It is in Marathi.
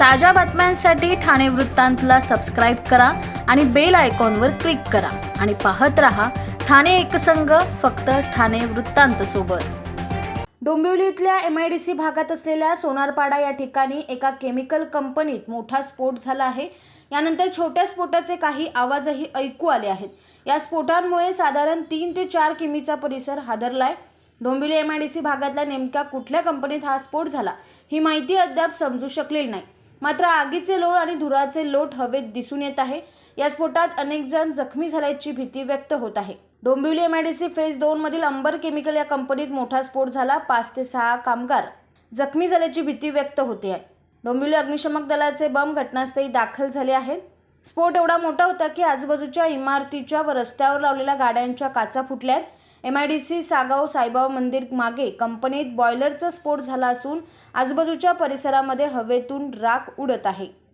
ताज्या बातम्यांसाठी ठाणे वृत्तांतला सबस्क्राईब करा आणि बेल आयकॉनवर क्लिक करा. आणि पाहत रहा ठाणे एकसंघ फक्त ठाणे वृत्तांत सोबत. डोंबिवली इथल्या एम आय डी सी भागात असलेल्या सोनारपाडा या ठिकाणी एका केमिकल कंपनीत मोठा स्फोट झाला आहे. यानंतर छोट्या स्फोटाचे काही आवाजही ऐकू आले आहेत. या स्फोटांमुळे साधारण तीन ते चार किमीचा परिसर हादरलाय. Dombivli M I D C भागातल्या नेमक्या कुठल्या कंपनीत हा स्फोट झाला ही माहिती अद्याप समजू शकलेली नाही. मात्र आगीचे लोट आणि धुराचे लोट हवेत दिसून येत आहे. या स्फोटात अनेक जण जखमी झाल्याची भीती व्यक्त होत आहे. डोंबिवली एमआयडीसी फेज दोन मधील अंबर केमिकल या कंपनीत मोठा स्फोट झाला. पाच ते सहा कामगार जखमी झाल्याची भीती व्यक्त होते आहे. डोंबिवली अग्निशमक दलाचे बम घटनास्थळी दाखल झाले आहेत. स्फोट एवढा मोठा होता की आजूबाजूच्या इमारतीच्या व रस्त्यावर लावलेल्या गाड्यांच्या काचा फुटल्यात M I D C Sagaon Saibaba मंदिर मागे कंपनीत बॉयलरचा स्फोट झाला असून आजूबाजूच्या परिसरामध्ये हवेतून राख उडत आहे.